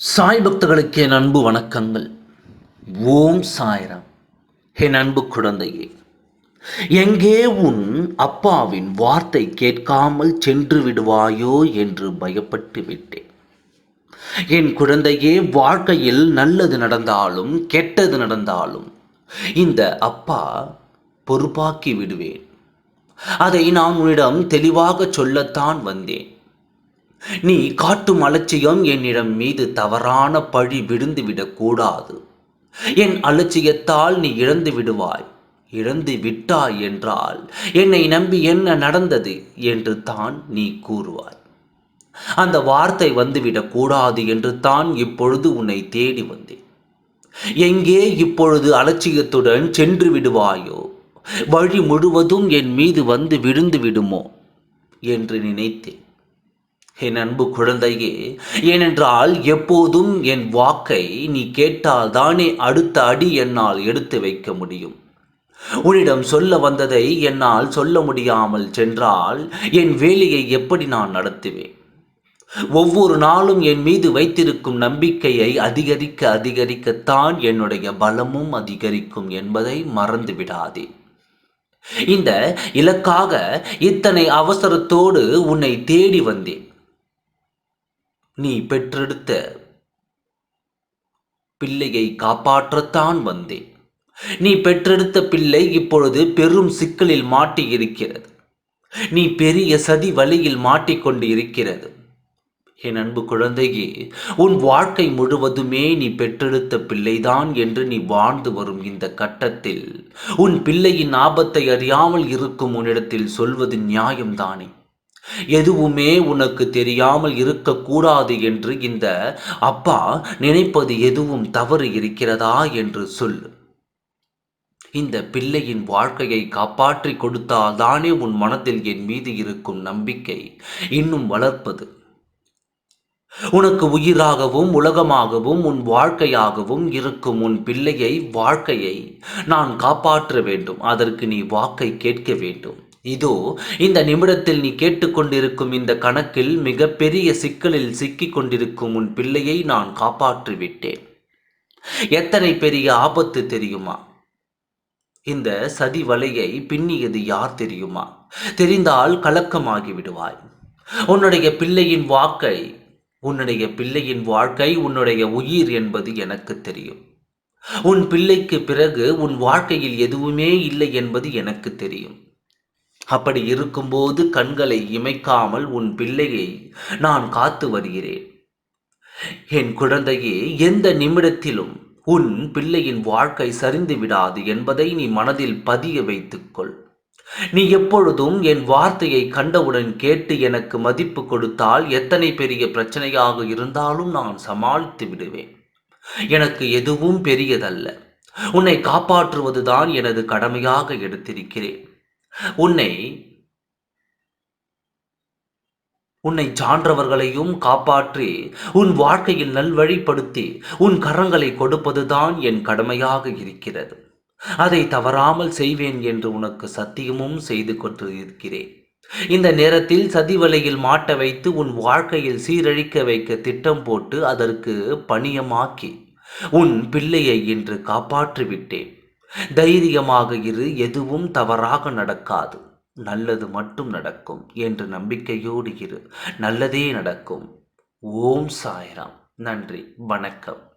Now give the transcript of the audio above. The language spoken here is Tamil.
சாய் பக்தர்களுக்கு என் அன்பு வணக்கங்கள். ஓம் சாய்ராம். என் அன்பு குழந்தையே எங்கே உன் அப்பாவின் வார்த்தை கேட்காமல் சென்று விடுவாயோ என்று பயப்பட்டு விட்டேன். என் குழந்தையே வாழ்க்கையில் நல்லது நடந்தாலும் கெட்டது நடந்தாலும் இந்த அப்பா பொறுப்பாக்கி விடுவேன். அதை நான் உன்னிடம் தெளிவாக சொல்லத்தான் வந்தேன். நீ காட்டும் அலட்சியம் என்னிடம் மீது தவறான பழி விழுந்துவிடக் கூடாது. என் அலட்சியத்தால் நீ இழந்து விடுவாய். இழந்து விட்டாய் என்றால் என்னை நம்பி என்ன நடந்தது என்று தான் நீ கூறுவாய். அந்த வார்த்தை வந்துவிடக் கூடாது என்று தான் இப்பொழுது உன்னை தேடி வந்தேன். எங்கே இப்பொழுது அலட்சியத்துடன் சென்று விடுவாயோ? வழி முழுவதும் என் மீது வந்து விழுந்து விடுமோ? என்று நினைத்தேன். என் அன்பு குழந்தையே ஏனென்றால் எப்போதும் என் வாக்கை நீ கேட்டால் தானே அடுத்த அடி என்னால் எடுத்து வைக்க முடியும். உன்னிடம் சொல்ல வந்ததை என்னால் சொல்ல முடியாமல் சென்றால் என் வேலையை எப்படி நான் நடத்துவேன்? ஒவ்வொரு நாளும் என் மீது வைத்திருக்கும் நம்பிக்கையை அதிகரிக்க அதிகரிக்கத்தான் என்னுடைய பலமும் அதிகரிக்கும் என்பதை மறந்து விடாதே. இந்த இலக்காக இத்தனை அவசரத்தோடு உன்னை தேடி வந்தேன். நீ பெற்றெடுத்த பிள்ளையை காப்பாற்றத்தான் வந்தேன். நீ பெற்றெடுத்த பிள்ளை இப்பொழுது பெரும் சிக்கலில் மாட்டி இருக்கிறது நீ பெரிய சதி வழியில் மாட்டிக்கொண்டு இருக்கிறது என் அன்பு குழந்தையே உன் வாழ்க்கை முழுவதுமே நீ பெற்றெடுத்த பிள்ளைதான் என்று நீ வாழ்ந்து வரும் இந்த கட்டத்தில் உன் பிள்ளையின் ஆபத்தை அறியாமல் இருக்கும் உன்னிடத்தில் சொல்வது நியாயம்தானே? எதுவுமே உனக்கு தெரியாமல் இருக்கக்கூடாது என்று இந்த அப்பா நினைப்பது எதுவும் தவறு இருக்கிறதா என்று சொல். இந்த பிள்ளையின் வாழ்க்கையை காப்பாற்றி கொடுத்தால் தானே உன் மனதில் என் மீது இருக்கும் நம்பிக்கை இன்னும் வளர்ப்பது. உனக்கு உயிராகவும் உலகமாகவும் உன் வாழ்க்கையாகவும் இருக்கும் உன் பிள்ளையை வாழ்க்கையை நான் காப்பாற்ற வேண்டும். அதற்கு நீ வாக்கை கேட்க வேண்டும். இதோ இந்த நிமிடத்தில் நீ கேட்டுக்கொண்டிருக்கும் இந்த கணக்கில் மிகப்பெரிய சிக்கலில் சிக்கிக் கொண்டிருக்கும் உன் பிள்ளையை நான் காப்பாற்றிவிட்டேன். எத்தனை பெரிய ஆபத்து தெரியுமா? இந்த சதி வலையை பின்னியது யார் தெரியுமா? தெரிந்தால் கலக்கமாகி விடுவாய். உன்னுடைய பிள்ளையின் வாக்கை உன்னுடைய பிள்ளையின் வாழ்க்கை உன்னுடைய உயிர் என்பது எனக்கு தெரியும். உன் பிள்ளைக்கு பிறகு உன் வாழ்க்கையில் எதுவுமே இல்லை என்பது எனக்கு தெரியும். அப்படி இருக்கும்போது கண்களை இமைக்காமல் உன் பிள்ளையை நான் காத்து வருகிறேன். என் குழந்தையே எந்த நிமிடத்திலும் உன் பிள்ளையின் வாழ்க்கை சரிந்து விடாது என்பதை நீ மனதில் பதிய வைத்துக்கொள். நீ எப்பொழுதும் என் வார்த்தையை கண்டவுடன் கேட்டு எனக்கு மதிப்பு கொடுத்தால் எத்தனை பெரிய பிரச்சனையாக இருந்தாலும் நான் சமாளித்து விடுவேன். எனக்கு எதுவும் பெரியதல்ல. உன்னை காப்பாற்றுவதுதான் எனது கடமையாக எடுத்திருக்கிறேன். உன்னை உன்னை சான்றவர்களையும் காப்பாற்றி உன் வாழ்க்கையில் நல்வழிப்படுத்தி உன் கரங்களை கொடுப்பதுதான் என் கடமையாக இருக்கிறது. அதை தவறாமல் செய்வேன் என்று உனக்கு சத்தியமும் செய்து கொண்டு இருக்கிறேன் இந்த நேரத்தில் சதிவலையில் மாட்ட வைத்து உன் வாழ்க்கையில் சீரழிக்க வைக்க திட்டம் போட்டு அதற்கு பணியமாக்கி உன் பிள்ளையை இன்று காப்பாற்றிவிட்டேன். தைரியமாக இரு எதுவும் தவறாக நடக்காது. நல்லது மட்டும் நடக்கும் என்று நம்பிக்கையோடு இரு. நல்லதே நடக்கும். ஓம் சாய்ராம். நன்றி. வணக்கம்.